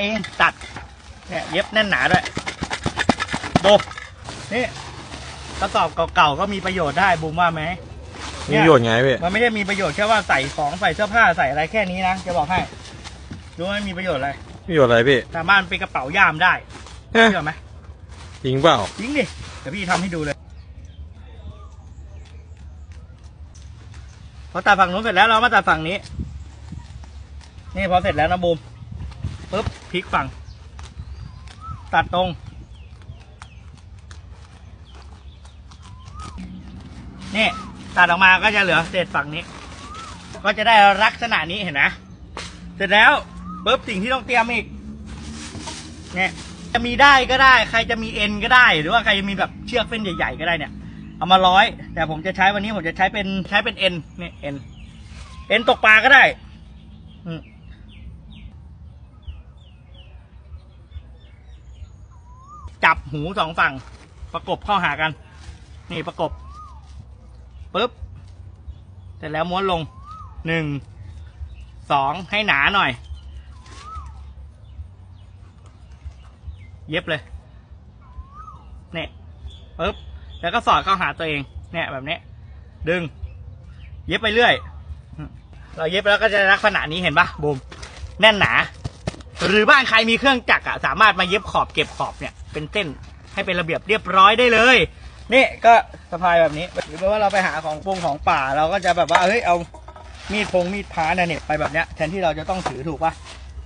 เองตัดเนี่ยเย็บแน่นหนาด้วยดูนี่กระสอบเก่าๆก็มีประโยชน์ได้บูมว่าไหมมีประโยชน์ไงพี่มันไม่ได้มีประโยชน์แค่ว่าใส่ของใส่เสื้อผ้าใส่อะไรแค่นี้นะจะบอกให้รู้ไหมมีประโยชน์อะไรประโยชน์อะไรพี่สามารถเป็นกระเป๋าย่ามได้เอ๊ะเชื่อไหมจริงเปล่าจริงดิเดี๋ยวพี่ทำให้ดูเลยพอตัดฝั่งนู้นเสร็จแล้วเรามาตัดฝั่งนี้ นี่พอเสร็จแล้วนะบูม ปุ๊บพลิกฝั่ง ตัดตรง นี่ ตัดออกมาก็จะเหลือเศษฝั่งนี้ ก็จะได้ลักษณะนี้เห็นไหมเสร็จแล้วปุ๊บสิ่งที่ต้องเตรียมอีกเนี่ยจะมีได้ก็ได้ ใครจะมีเอ็นก็ได้ หรือว่าใครจะมีแบบเชือกเส้นใหญ่ๆก็ได้เนี่ย เอามาร้อย แต่ผมจะใช้วันนี้ผมจะใช้เป็นใช้เป็นเอ็นเนี่ยเอ็นเอ็นตกปลาก็ได้ อืม จับหูสองฝั่ง ประกบเข้าหากัน นี่ประกบปุ๊บเสร็จแล้วม้วนลงหนึ่งสองให้หนาหน่อย เย็บเลยเนี่ยปึ๊บแล้วก็สอดเข้าหาตัวเอง เนี่ยแบบนี้ ดึง เย็บไปเรื่อย เราเย็บแล้วก็จะลักษณะนี้เห็นปะบูมแน่นหนา หรือบ้านใครมีเครื่องจักรอะสามารถมาเย็บขอบเก็บขอบเนี่ยเป็นเส้นให้เป็นระเบียบเรียบร้อยได้เลย นี่ก็สะพายแบบนี้หรือว่าเราไปหาของปงของป่าเราก็จะแบบว่าเฮ้ยเอามีดพงมีดพาเนี่ยเหน็บไปแบบเนี้ยแทนที่เราจะต้องถือถูกปะ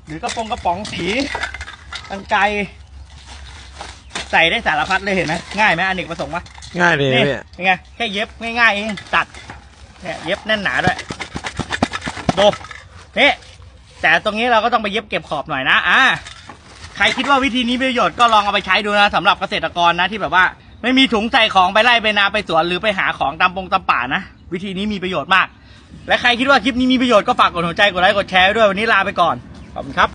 หรือกระโปรงกระป๋องสีกันไกรใส่ได้สารพัดเลยเห็นไหมง่ายไหมอเนกประสงค์ปะง่ายเลยนี่พี่เป็นไงแค่เย็บง่ายๆเองตัดเนี่ยเย็บแน่นหนาด้วยดูนี่ แต่ตรงนี้เราก็ต้องไปเย็บเก็บขอบหน่อยนะอ่าใครคิดว่าวิธีนี้มีประโยชน์ก็ลองเอาไปใช้ดูนะสำหรับเกษตรกรนะที่แบบว่า ไม่มีถุงใส่ของไปไล่ไปนาไปสวนหรือไปหาของตามปงตามป่านะ วิธีนี้มีประโยชน์มาก และใครคิดว่าคลิปนี้มีประโยชน์ก็ฝากกดหัวใจกดไลค์กดแชร์ด้วยวันนี้ลาไปก่อนขอบคุณครับ